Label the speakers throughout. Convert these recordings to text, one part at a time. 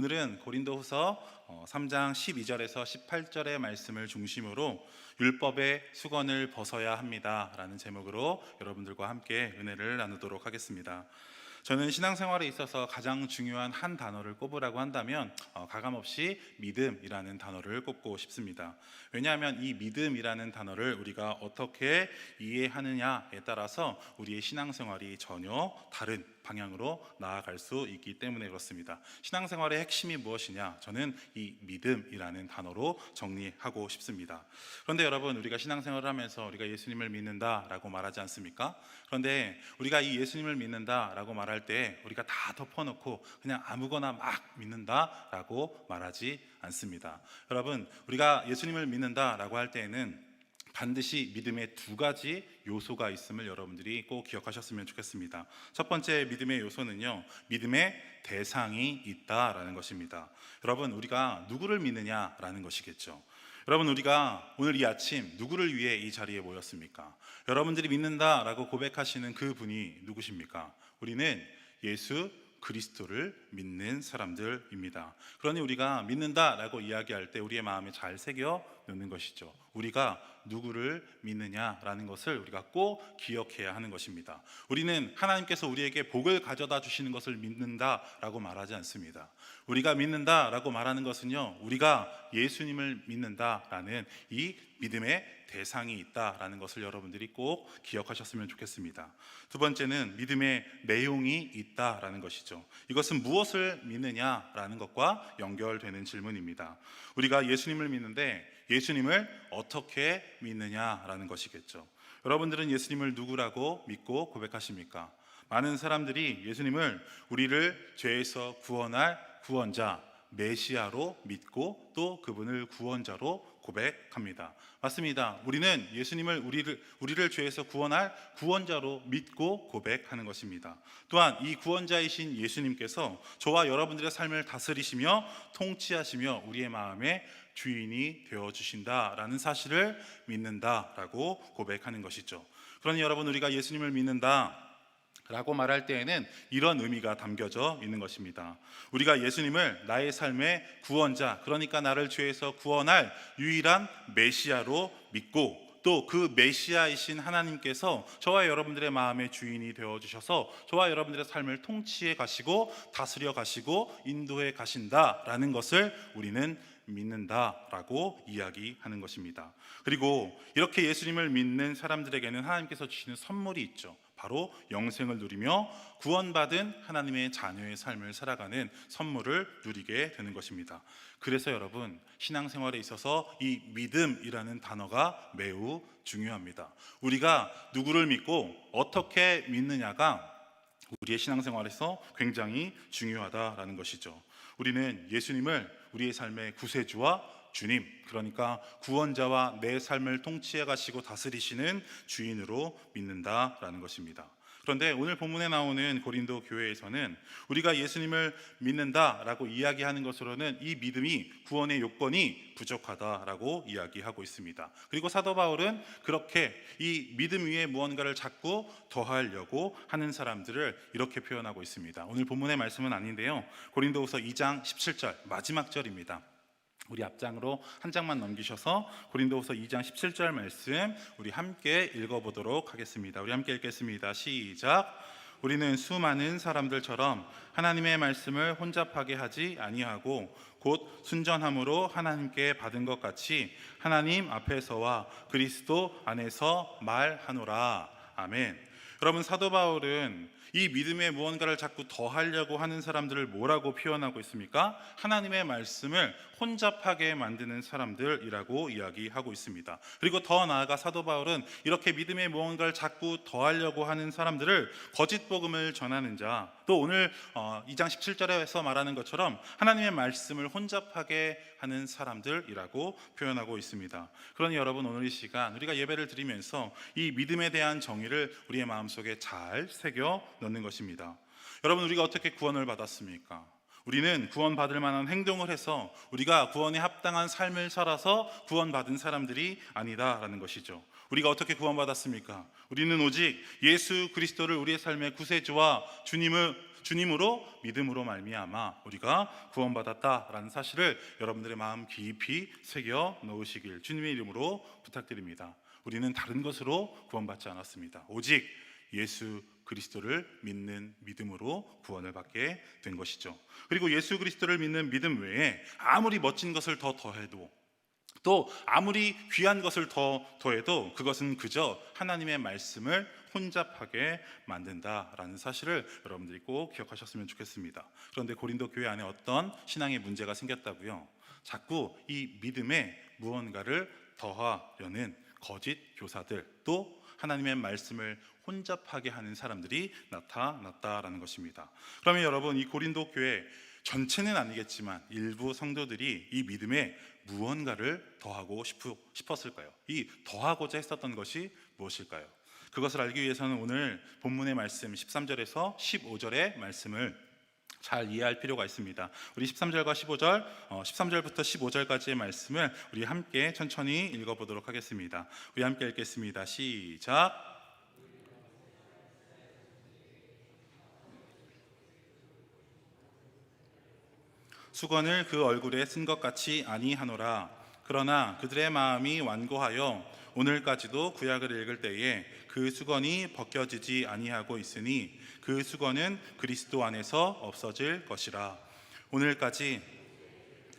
Speaker 1: 오늘은 고린도후서 어, 3장 12절에서 18절의 말씀을 중심으로 율법의 수건을 벗어야 합니다라는 제목으로 여러분들과 함께 은혜를 나누도록 하겠습니다. 저는 신앙생활에 있어서 가장 중요한 한 단어를 꼽으라고 한다면 어, 가감없이 믿음이라는 단어를 꼽고 싶습니다. 왜냐하면 이 믿음이라는 단어를 우리가 어떻게 이해하느냐에 따라서 우리의 신앙생활이 전혀 다른 방향으로 나아갈 수 있기 때문에 그렇습니다. 신앙생활의 핵심이 무엇이냐? 저는 이 믿음이라는 단어로 정리하고 싶습니다. 그런데 여러분, 우리가 신앙생활을 하면서 우리가 예수님을 믿는다라고 말하지 않습니까? 그런데 우리가 이 예수님을 믿는다라고 말할 때 우리가 다 덮어놓고 그냥 아무거나 막 믿는다라고 말하지 않습니다. 여러분, 우리가 예수님을 믿는다라고 할 때에는 반드시 믿음의 두 가지 요소가 있음을 여러분들이 꼭 기억하셨으면 좋겠습니다. 첫 번째 믿음의 요소는요, 믿음의 대상이 있다라는 것입니다. 여러분, 우리가 누구를 믿느냐라는 것이겠죠. 여러분, 우리가 오늘 이 아침 누구를 위해 이 자리에 모였습니까? 여러분들이 믿는다라고 고백하시는 그 분이 누구십니까? 우리는 예수 그리스도를 믿는 사람들입니다. 그러니 우리가 믿는다라고 이야기할 때 우리의 마음에 잘 새겨 놓는 것이죠. 우리가 누구를 믿느냐라는 것을 우리가 꼭 기억해야 하는 것입니다. 우리는 하나님께서 우리에게 복을 가져다 주시는 것을 믿는다라고 말하지 않습니다. 우리가 믿는다라고 말하는 것은요, 우리가 예수님을 믿는다라는 이 믿음의 대상이 있다라는 것을 여러분들이 꼭 기억하셨으면 좋겠습니다. 두 번째는 믿음의 내용이 있다라는 것이죠. 이것은 무엇 을 믿느냐라는 것과 연결되는 질문입니다. 우리가 예수님을 믿는데 예수님을 어떻게 믿느냐라는 것이겠죠. 여러분들은 예수님을 누구라고 믿고 고백하십니까? 많은 사람들이 예수님을 우리를 죄에서 구원할 구원자, 메시아로 믿고 또 그분을 구원자로 고백합니다. 맞습니다. 우리는 예수님을 우리를 우리를 죄에서 구원할 구원자로 믿고 고백하는 것입니다. 또한 이 구원자이신 예수님께서 저와 여러분들의 삶을 다스리시며 통치하시며 우리의 마음의 주인이 되어 주신다라는 사실을 믿는다라고 고백하는 것이죠. 그러니 여러분 우리가 예수님을 믿는다 라고 말할 때에는 이런 의미가 담겨져 있는 것입니다. 우리가 예수님을 나의 삶의 구원자, 그러니까 나를 죄에서 구원할 유일한 메시아로 믿고 또그 메시아이신 하나님께서 저와 여러분들의 마음의 주인이 되어 주셔서 저와 여러분들의 삶을 통치해 가시고 다스려 가시고 인도해 가신다라는 것을 우리는 믿는다라고 이야기하는 것입니다. 그리고 이렇게 예수님을 믿는 사람들에게는 하나님께서 주시는 선물이 있죠. 바로 영생을 누리며 구원받은 하나님의 자녀의 삶을 살아가는 선물을 누리게 되는 것입니다. 그래서 여러분, 신앙생활에 있어서 이 믿음이라는 단어가 매우 중요합니다. 우리가 누구를 믿고 어떻게 믿느냐가 우리의 신앙생활에서 굉장히 중요하다라는 것이죠. 우리는 예수님을 우리의 삶의 구세주와 주님, 그러니까 구원자와 내 삶을 통치해 가시고 다스리시는 주인으로 믿는다라는 것입니다. 그런데 오늘 본문에 나오는 고린도 교회에서는 우리가 예수님을 믿는다라고 이야기하는 것으로는 이 믿음이 구원의 요건이 부족하다라고 이야기하고 있습니다. 그리고 사도 바울은 그렇게 이 믿음 위에 무언가를 자꾸 더하려고 하는 사람들을 이렇게 표현하고 있습니다. 오늘 본문의 말씀은 아닌데요. 고린도후서 2장 17절 마지막 절입니다. 우리 앞장으로 한 장만 넘기셔서 고린도후서 2장 17절 말씀 우리 함께 읽어보도록 하겠습니다. 우리 함께 읽겠습니다. 시작. 우리는 수많은 사람들처럼 하나님의 말씀을 혼잡하게 하지 아니하고 곧 순전함으로 하나님께 받은 것 같이 하나님 앞에서와 그리스도 안에서 말하노라. 아멘. 여러분 사도 바울은 이 믿음에 무언가를 자꾸 더하려고 하는 사람들을 뭐라고 표현하고 있습니까? 하나님의 말씀을 혼잡하게 만드는 사람들이라고 이야기하고 있습니다. 그리고 더 나아가 사도 바울은 이렇게 믿음에 무언가를 자꾸 더하려고 하는 사람들을 거짓 복음을 전하는 자, 또 오늘 2장 17절에서 말하는 것처럼 하나님의 말씀을 혼잡하게 하는 사람들이라고 표현하고 있습니다. 그러니 여러분 오늘 이 시간 우리가 예배를 드리면서 이 믿음에 대한 정의를 우리의 마음속에 잘 새겨 넣는 것입니다. 여러분 우리가 어떻게 구원을 받았습니까? 우리는 구원받을 만한 행동을 해서 우리가 구원에 합당한 삶을 살아서 구원받은 사람들이 아니다라는 것이죠. 우리가 어떻게 구원받았습니까? 우리는 오직 예수 그리스도를 우리의 삶의 구세주와 주님을 주님으로 믿음으로 말미암아 우리가 구원받았다라는 사실을 여러분들의 마음 깊이 새겨 놓으시길 주님의 이름으로 부탁드립니다. 우리는 다른 것으로 구원받지 않았습니다. 오직 예수 그리스도를 믿는 믿음으로 구원을 받게 된 것이죠. 그리고 예수 그리스도를 믿는 믿음 외에 아무리 멋진 것을 더 더해도 또 아무리 귀한 것을 더 더해도 그것은 그저 하나님의 말씀을 혼잡하게 만든다라는 사실을 여러분들이 꼭 기억하셨으면 좋겠습니다. 그런데 고린도 교회 안에 어떤 신앙의 문제가 생겼다고요? 자꾸 이 믿음에 무언가를 더하려는 거짓 교사들 또 하나님의 말씀을 혼잡하게 하는 사람들이 나타났다라는 것입니다. 그러면 여러분 이 고린도 교회 전체는 아니겠지만 일부 성도들이 이 믿음에 무언가를 더하고 싶- 싶었을까요? 이 더하고자 했었던 것이 무엇일까요? 그것을 알기 위해서는 오늘 본문의 말씀 13절에서 15절의 말씀을 잘 이해할 필요가 있습니다. 우리 13절과 15절, 어, 13절부터 15절까지의 말씀을 우리 함께 천천히 읽어보도록 하겠습니다. 우리 함께 읽겠습니다. 시작. 수건을 그 얼굴에 쓴 것 같이 아니하노라. 그러나 그들의 마음이 완고하여 오늘까지도 구약을 읽을 때에 그 수건이 벗겨지지 아니하고 있으니 그 수건은 그리스도 안에서 없어질 것이라. 오늘까지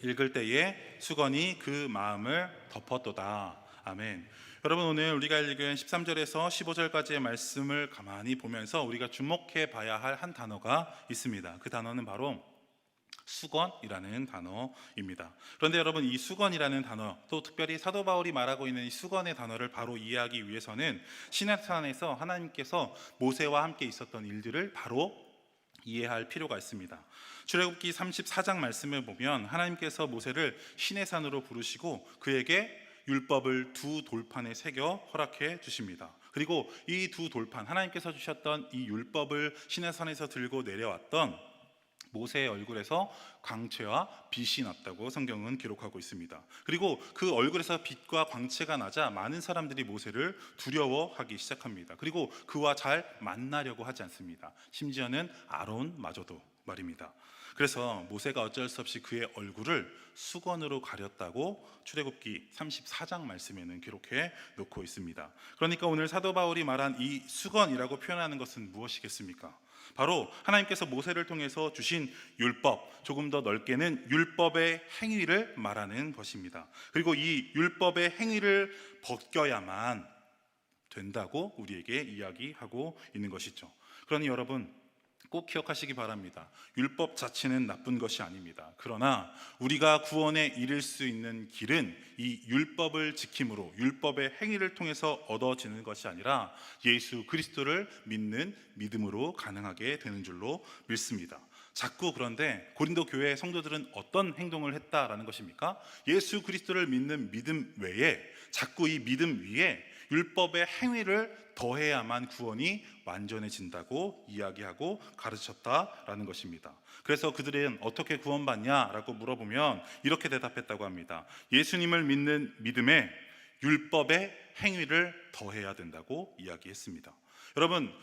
Speaker 1: 읽을 때에 수건이 그 마음을 덮었도다. 아멘. 여러분 오늘 우리가 읽은 13절에서 15절까지의 말씀을 가만히 보면서 우리가 주목해 봐야 할 한 단어가 있습니다. 그 단어는 바로 수건이라는 단어입니다. 그런데 여러분 이 수건이라는 단어 또 특별히 사도 바울이 말하고 있는 이 수건의 단어를 바로 이해하기 위해서는 시내산에서 하나님께서 모세와 함께 있었던 일들을 바로 이해할 필요가 있습니다. 출애굽기 34장 말씀을 보면 하나님께서 모세를 시내산으로 부르시고 그에게 율법을 두 돌판에 새겨 허락해 주십니다. 그리고 이 두 돌판 하나님께서 주셨던 이 율법을 시내산에서 들고 내려왔던 모세의 얼굴에서 광채와 빛이 났다고 성경은 기록하고 있습니다. 그리고 그 얼굴에서 빛과 광채가 나자 많은 사람들이 모세를 두려워하기 시작합니다. 그리고 그와 잘 만나려고 하지 않습니다. 심지어는 아론마저도 말입니다. 그래서 모세가 어쩔 수 없이 그의 얼굴을 수건으로 가렸다고 출애굽기 34장 말씀에는 기록해 놓고 있습니다. 그러니까 오늘 사도 바울이 말한 이 수건이라고 표현하는 것은 무엇이겠습니까? 바로 하나님께서 모세를 통해서 주신 율법, 조금 더 넓게는 율법의 행위를 말하는 것입니다. 그리고 이 율법의 행위를 벗겨야만 된다고 우리에게 이야기하고 있는 것이죠. 그러니 여러분 꼭 기억하시기 바랍니다. 율법 자체는 나쁜 것이 아닙니다. 그러나 우리가 구원에 이를 수 있는 길은 이 율법을 지킴으로 율법의 행위를 통해서 얻어지는 것이 아니라 예수 그리스도를 믿는 믿음으로 가능하게 되는 줄로 믿습니다. 자꾸 그런데 고린도 교회 성도들은 어떤 행동을 했다라는 것입니까? 예수 그리스도를 믿는 믿음 외에 자꾸 이 믿음 위에 율법의 행위를 더해야만 구원이 완전해진다고 이야기하고 가르쳤다라는 것입니다. 그래서 그들은 어떻게 구원받냐라고 물어보면 이렇게 대답했다고 합니다. 예수님을 믿는 믿음에 율법의 행위를 더해야 된다고 이야기했습니다. 여러분,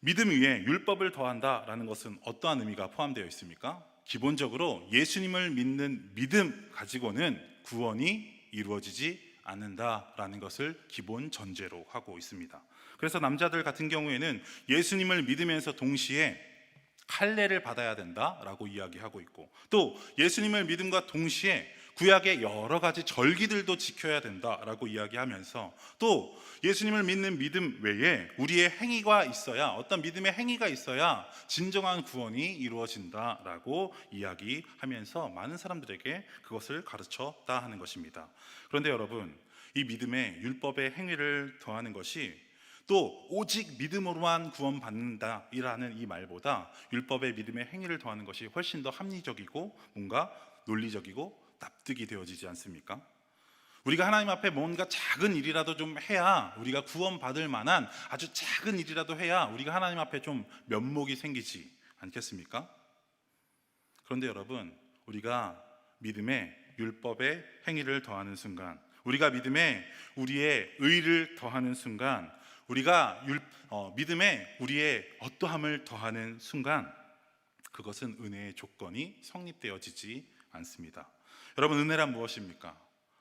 Speaker 1: 믿음 위에 율법을 더한다라는 것은 어떠한 의미가 포함되어 있습니까? 기본적으로 예수님을 믿는 믿음 가지고는 구원이 이루어지지 않는다라는 것을 기본 전제로 하고 있습니다. 그래서 남자들 같은 경우에는 예수님을 믿으면서 동시에 할례를 받아야 된다라고 이야기하고 있고 또 예수님을 믿음과 동시에 구약의 여러 가지 절기들도 지켜야 된다라고 이야기하면서 또 예수님을 믿는 믿음 외에 우리의 행위가 있어야 어떤 믿음의 행위가 있어야 진정한 구원이 이루어진다라고 이야기하면서 많은 사람들에게 그것을 가르쳤다 하는 것입니다. 그런데 여러분 이 믿음에 율법의 행위를 더하는 것이 또 오직 믿음으로만 구원받는다이라는 이 말보다 율법의 믿음의 행위를 더하는 것이 훨씬 더 합리적이고 뭔가 논리적이고 납득이 되어지지 않습니까? 우리가 하나님 앞에 뭔가 작은 일이라도 좀 해야 우리가 구원받을 만한 아주 작은 일이라도 해야 우리가 하나님 앞에 좀 면목이 생기지 않겠습니까? 그런데 여러분, 우리가 믿음에 율법의 행위를 더하는 순간, 우리가 믿음에 우리의 의를 더하는 순간, 우리가 율, 어, 믿음에 우리의 어떠함을 더하는 순간, 그것은 은혜의 조건이 성립되어지지 않습니다. 여러분 은혜란 무엇입니까?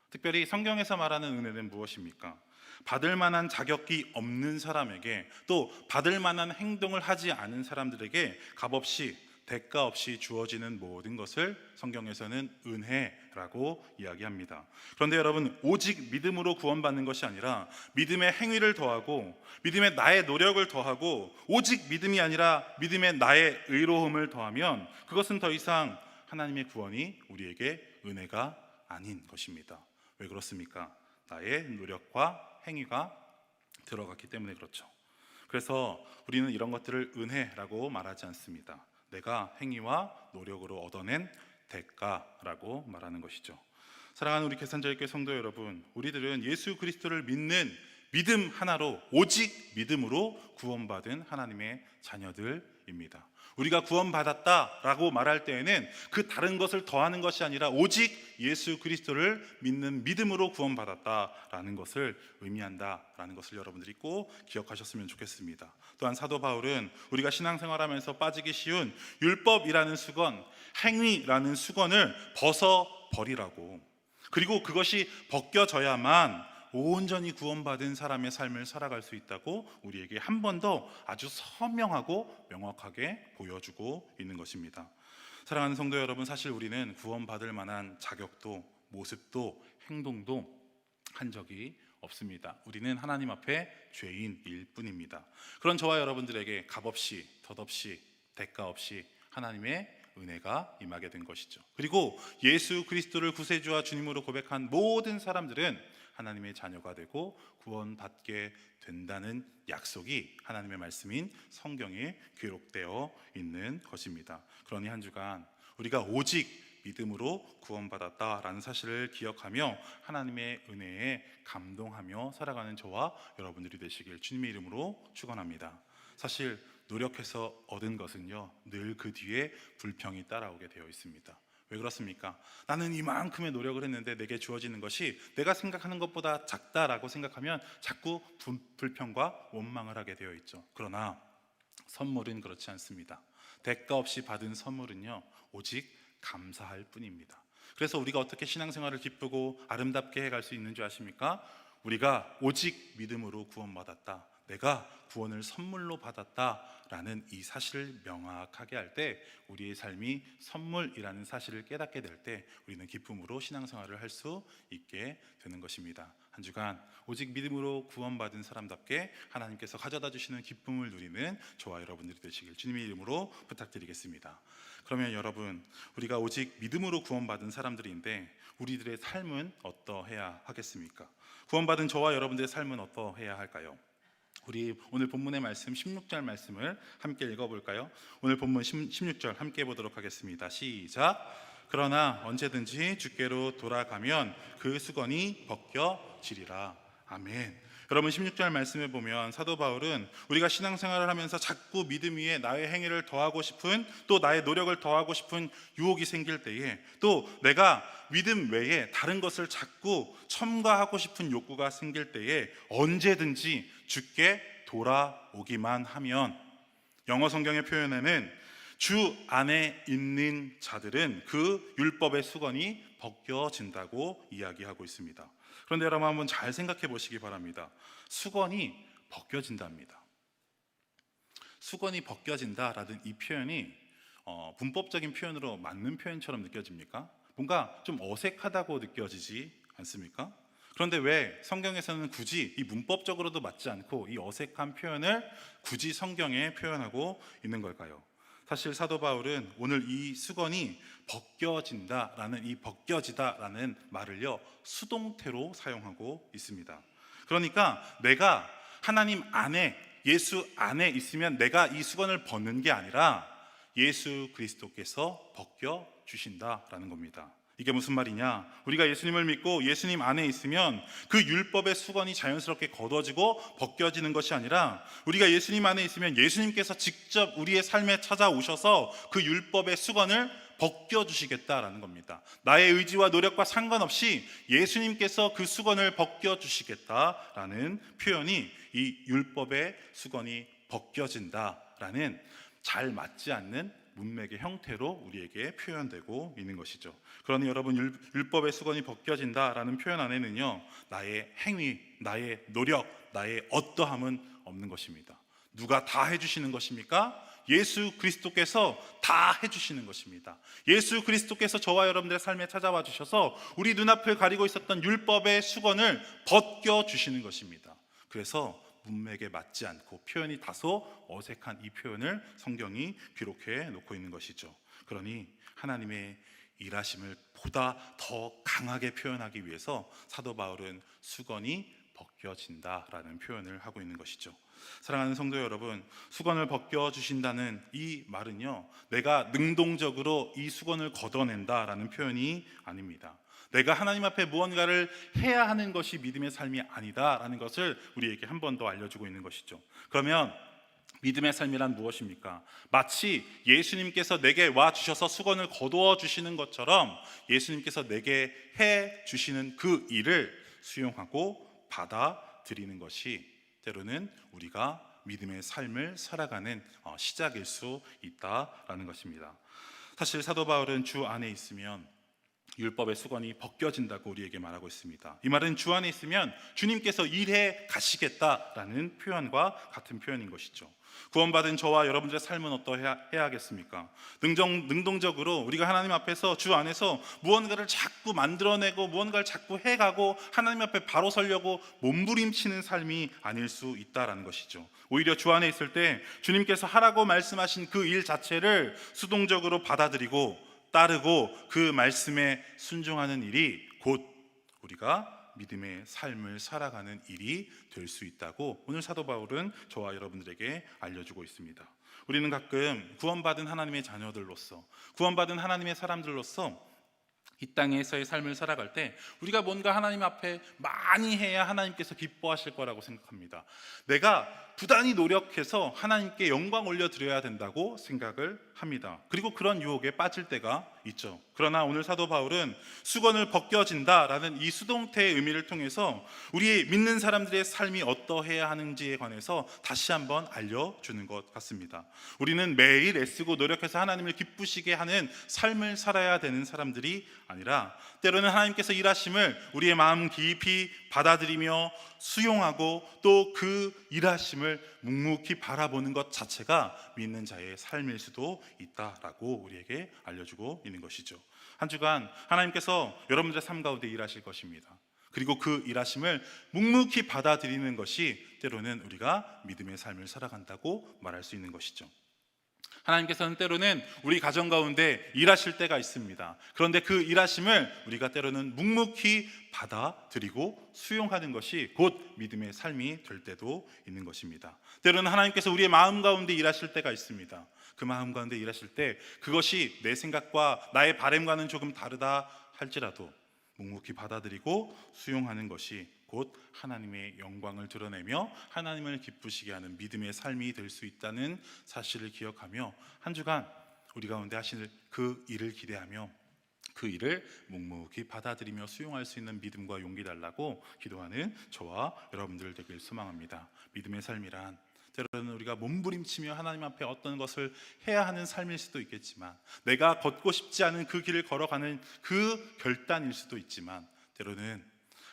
Speaker 1: 특별히 성경에서 말하는 은혜는 무엇입니까? 받을 만한 자격이 없는 사람에게 또 받을 만한 행동을 하지 않은 사람들에게 값없이 대가 없이 주어지는 모든 것을 성경에서는 은혜라고 이야기합니다. 그런데 여러분 오직 믿음으로 구원받는 것이 아니라 믿음의 행위를 더하고 믿음의 나의 노력을 더하고 오직 믿음이 아니라 믿음의 나의 의로움을 더하면 그것은 더 이상 하나님의 구원이 우리에게 은혜가 아닌 것입니다. 왜 그렇습니까? 나의 노력과 행위가 들어갔기 때문에 그렇죠. 그래서 우리는 이런 것들을 은혜라고 말하지 않습니다. 내가 행위와 노력으로 얻어낸 대가라고 말하는 것이죠. 사랑하는 우리 계산자교회 성도 여러분, 우리들은 예수 그리스도를 믿는 믿음 하나로 오직 믿음으로 구원받은 하나님의 자녀들입니다. 우리가 구원받았다라고 말할 때에는 그 다른 것을 더하는 것이 아니라 오직 예수 그리스도를 믿는 믿음으로 구원받았다라는 것을 의미한다라는 것을 여러분들이 꼭 기억하셨으면 좋겠습니다. 또한 사도 바울은 우리가 신앙생활하면서 빠지기 쉬운 율법이라는 수건, 행위라는 수건을 벗어 버리라고. 그리고 그것이 벗겨져야만 온전히 구원받은 사람의 삶을 살아갈 수 있다고 우리에게 한 번 더 아주 선명하고 명확하게 보여주고 있는 것입니다. 사랑하는 성도 여러분, 사실 우리는 구원받을 만한 자격도 모습도 행동도 한 적이 없습니다. 우리는 하나님 앞에 죄인일 뿐입니다. 그런 저와 여러분들에게 값없이 덧없이 대가 없이 하나님의 은혜가 임하게 된 것이죠. 그리고 예수 그리스도를 구세주와 주님으로 고백한 모든 사람들은 하나님의 자녀가 되고 구원받게 된다는 약속이 하나님의 말씀인 성경에 기록되어 있는 것입니다. 그러니 한 주간 우리가 오직 믿음으로 구원받았다라는 사실을 기억하며 하나님의 은혜에 감동하며 살아가는 저와 여러분들이 되시길 주님의 이름으로 축원합니다. 사실 노력해서 얻은 것은요 늘 그 뒤에 불평이 따라오게 되어 있습니다. 왜 그렇습니까? 나는 이만큼의 노력을 했는데 내게 주어지는 것이 내가 생각하는 것보다 작다라고 생각하면 자꾸 분- 불평과 원망을 하게 되어 있죠. 그러나 선물은 그렇지 않습니다. 대가 없이 받은 선물은요, 오직 감사할 뿐입니다. 그래서 우리가 어떻게 신앙생활을 기쁘고 아름답게 해갈 수 있는 줄 아십니까? 우리가 오직 믿음으로 구원받았다. 내가 구원을 선물로 받았다라는 이 사실을 명확하게 할 때 우리의 삶이 선물이라는 사실을 깨닫게 될 때 우리는 기쁨으로 신앙생활을 할 수 있게 되는 것입니다. 한 주간 오직 믿음으로 구원받은 사람답게 하나님께서 가져다 주시는 기쁨을 누리는 저와 여러분들이 되시길 주님의 이름으로 부탁드리겠습니다. 그러면 여러분 우리가 오직 믿음으로 구원받은 사람들인데 우리들의 삶은 어떠해야 하겠습니까? 구원받은 저와 여러분들의 삶은 어떠해야 할까요? 우리 오늘 본문의 말씀 16절 말씀을 함께 읽어볼까요? 오늘 본문 16절 함께 보도록 하겠습니다. 시작. 그러나 언제든지 주께로 돌아가면 그 수건이 벗겨지리라. 아멘. 여러분 16절 말씀에 보면 사도 바울은 우리가 신앙생활을 하면서 자꾸 믿음 위에 나의 행위를 더하고 싶은 또 나의 노력을 더하고 싶은 유혹이 생길 때에 또 내가 믿음 외에 다른 것을 자꾸 첨가하고 싶은 욕구가 생길 때에 언제든지 주께 돌아오기만 하면 영어 성경의 표현에는 주 안에 있는 자들은 그 율법의 수건이 벗겨진다고 이야기하고 있습니다. 그런데 여러분 한번 잘 생각해 보시기 바랍니다. 수건이 벗겨진답니다. 수건이 벗겨진다라는 이 표현이 어, 문법적인 표현으로 맞는 표현처럼 느껴집니까? 뭔가 좀 어색하다고 느껴지지 않습니까? 그런데 왜 성경에서는 굳이 이 문법적으로도 맞지 않고 이 어색한 표현을 굳이 성경에 표현하고 있는 걸까요? 사실 사도 바울은 오늘 이 수건이 벗겨진다라는 이 벗겨지다라는 말을요 수동태로 사용하고 있습니다. 그러니까 내가 하나님 안에 예수 안에 있으면 내가 이 수건을 벗는 게 아니라 예수 그리스도께서 벗겨 주신다라는 겁니다. 이게 무슨 말이냐? 우리가 예수님을 믿고 예수님 안에 있으면 그 율법의 수건이 자연스럽게 걷어지고 벗겨지는 것이 아니라 우리가 예수님 안에 있으면 예수님께서 직접 우리의 삶에 찾아오셔서 그 율법의 수건을 벗겨 주시겠다라는 겁니다. 나의 의지와 노력과 상관없이 예수님께서 그 수건을 벗겨 주시겠다라는 표현이 이 율법의 수건이 벗겨진다라는 잘 맞지 않는 문맥의 형태로 우리에게 표현되고 있는 것이죠. 그러니 여러분 율- 율법의 수건이 벗겨진다라는 표현 안에는요 나의 행위, 나의 노력, 나의 어떠함은 없는 것입니다. 누가 다 해주시는 것입니까? 예수 그리스도께서 다 해주시는 것입니다. 예수 그리스도께서 저와 여러분들의 삶에 찾아와 주셔서 우리 눈앞을 가리고 있었던 율법의 수건을 벗겨 주시는 것입니다. 그래서 문맥에 맞지 않고 표현이 다소 어색한 이 표현을 성경이 기록해 놓고 있는 것이죠. 그러니 하나님의 일하심을 보다 더 강하게 표현하기 위해서 사도 바울은 수건이 벗겨진다라는 표현을 하고 있는 것이죠. 사랑하는 성도 여러분, 수건을 벗겨 주신다는 이 말은요, 내가 능동적으로 이 수건을 걷어낸다라는 표현이 아닙니다. 내가 하나님 앞에 무언가를 해야 하는 것이 믿음의 삶이 아니다라는 것을 우리에게 한 번 더 알려주고 있는 것이죠. 그러면 믿음의 삶이란 무엇입니까? 마치 예수님께서 내게 와 주셔서 수건을 거두어 주시는 것처럼 예수님께서 내게 해 주시는 그 일을 수용하고 받아들이는 것이 때로는 우리가 믿음의 삶을 살아가는 어, 시작일 수 있다라는 것입니다. 사실 사도 바울은 주 안에 있으면 율법의 수건이 벗겨진다고 우리에게 말하고 있습니다. 이 말은 주 안에 있으면 주님께서 일해 가시겠다라는 표현과 같은 표현인 것이죠. 구원받은 저와 여러분들의 삶은 어떠해야겠습니까? 능정, 능동적으로 우리가 하나님 앞에서 주 안에서 무언가를 자꾸 만들어내고 무언가를 자꾸 해가고 하나님 앞에 바로 서려고 몸부림치는 삶이 아닐 수 있다라는 것이죠. 오히려 주 안에 있을 때 주님께서 하라고 말씀하신 그 일 자체를 수동적으로 받아들이고 따르고 그 말씀에 순종하는 일이 곧 우리가 믿음의 삶을 살아가는 일이 될 수 있다고 오늘 사도 바울은 저와 여러분들에게 알려주고 있습니다. 우리는 가끔 구원받은 하나님의 자녀들로서 구원받은 하나님의 사람들로서 이 땅에서의 삶을 살아갈 때 우리가 뭔가 하나님 앞에 많이 해야 하나님께서 기뻐하실 거라고 생각합니다. 내가 부단히 노력해서 하나님께 영광 올려 드려야 된다고 생각을 합니다. 그리고 그런 유혹에 빠질 때가 있죠. 그러나 오늘 사도 바울은 수건을 벗겨진다라는 이 수동태의 의미를 통해서 우리 믿는 사람들의 삶이 어떠해야 하는지에 관해서 다시 한번 알려주는 것 같습니다. 우리는 매일 애쓰고 노력해서 하나님을 기쁘시게 하는 삶을 살아야 되는 사람들이 아니라 때로는 하나님께서 일하심을 우리의 마음 깊이 받아들이며 수용하고 또 그 일하심을 묵묵히 바라보는 것 자체가 믿는 자의 삶일 수도 있다라고 우리에게 알려주고 있는 것이죠. 한 주간 하나님께서 여러분들의 삶 가운데 일하실 것입니다. 그리고 그 일하심을 묵묵히 받아들이는 것이 때로는 우리가 믿음의 삶을 살아간다고 말할 수 있는 것이죠. 하나님께서는 때로는 우리 가정 가운데 일하실 때가 있습니다. 그런데 그 일하심을 우리가 때로는 묵묵히 받아들이고 수용하는 것이 곧 믿음의 삶이 될 때도 있는 것입니다. 때로는 하나님께서 우리의 마음 가운데 일하실 때가 있습니다. 그 마음 가운데 일하실 때 그것이 내 생각과 나의 바램과는 조금 다르다 할지라도 묵묵히 받아들이고 수용하는 것이 곧 하나님의 영광을 드러내며 하나님을 기쁘시게 하는 믿음의 삶이 될 수 있다는 사실을 기억하며 한 주간 우리 가운데 하실 그 일을 기대하며 그 일을 묵묵히 받아들이며 수용할 수 있는 믿음과 용기 달라고 기도하는 저와 여러분들 되길 소망합니다. 믿음의 삶이란 때로는 우리가 몸부림치며 하나님 앞에 어떤 것을 해야 하는 삶일 수도 있겠지만 내가 걷고 싶지 않은 그 길을 걸어가는 그 결단일 수도 있지만 때로는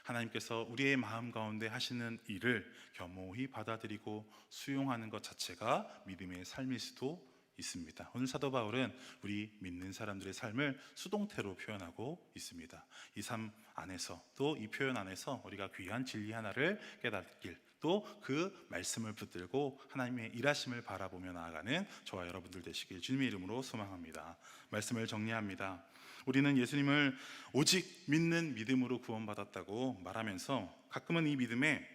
Speaker 1: 하나님께서 우리의 마음 가운데 하시는 일을 겸허히 받아들이고 수용하는 것 자체가 믿음의 삶일 수도 있습니다. 오늘 사도 바울은 우리 믿는 사람들의 삶을 수동태로 표현하고 있습니다. 이 삶 안에서 또 이 표현 안에서 우리가 귀한 진리 하나를 깨닫길 또 그 말씀을 붙들고 하나님의 일하심을 바라보며 나아가는 저와 여러분들 되시길 주님의 이름으로 소망합니다. 말씀을 정리합니다. 우리는 예수님을 오직 믿는 믿음으로 구원받았다고 말하면서 가끔은 이 믿음에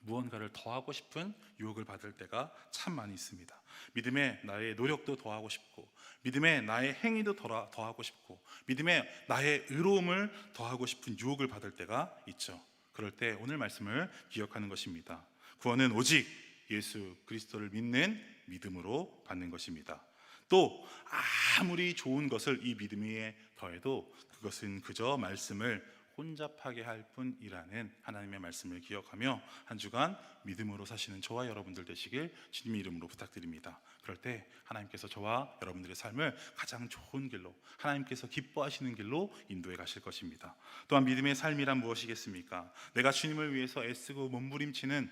Speaker 1: 무언가를 더하고 싶은 유혹을 받을 때가 참 많이 있습니다. 믿음에 나의 노력도 더하고 싶고, 믿음에 나의 행위도 더- 더하고 싶고, 믿음에 나의 의로움을 더하고 싶은 유혹을 받을 때가 있죠. 그럴 때 오늘 말씀을 기억하는 것입니다. 구원은 오직 예수 그리스도를 믿는 믿음으로 받는 것입니다. 또 아무리 좋은 것을 이 믿음 위에 더해도 그것은 그저 말씀을 혼잡하게 할 뿐이라는 하나님의 말씀을 기억하며 한 주간 믿음으로 사시는 저와 여러분들 되시길 주님의 이름으로 부탁드립니다. 그럴 때 하나님께서 저와 여러분들의 삶을 가장 좋은 길로 하나님께서 기뻐하시는 길로 인도해 가실 것입니다. 또한 믿음의 삶이란 무엇이겠습니까? 내가 주님을 위해서 애쓰고 몸부림치는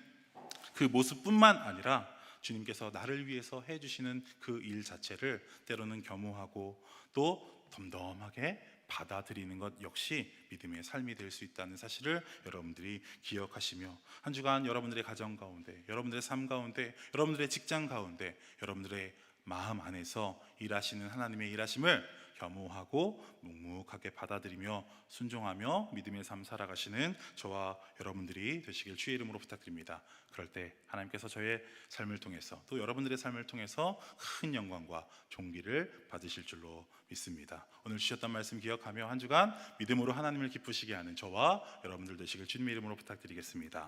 Speaker 1: 그 모습뿐만 아니라 주님께서 나를 위해서 해 주시는 그 일 자체를 때로는 겸허하고 또 덤덤하게 받아들이는 것 역시 믿음의 삶이 될 수 있다는 사실을 여러분들이 기억하시며 한 주간 여러분들의 가정 가운데, 여러분들의 삶 가운데, 여러분들의 직장 가운데, 여러분들의 마음 안에서 일하시는 하나님의 일하심을 겸허하고 묵묵하게 받아들이며 순종하며 믿음의 삶 살아가시는 저와 여러분들이 되시길 주의 이름으로 부탁드립니다. 그럴 때 하나님께서 저의 삶을 통해서 또 여러분들의 삶을 통해서 큰 영광과 존귀를 받으실 줄로 믿습니다. 오늘 주셨던 말씀 기억하며 한 주간 믿음으로 하나님을 기쁘시게 하는 저와 여러분들 되시길 주님의 이름으로 부탁드리겠습니다.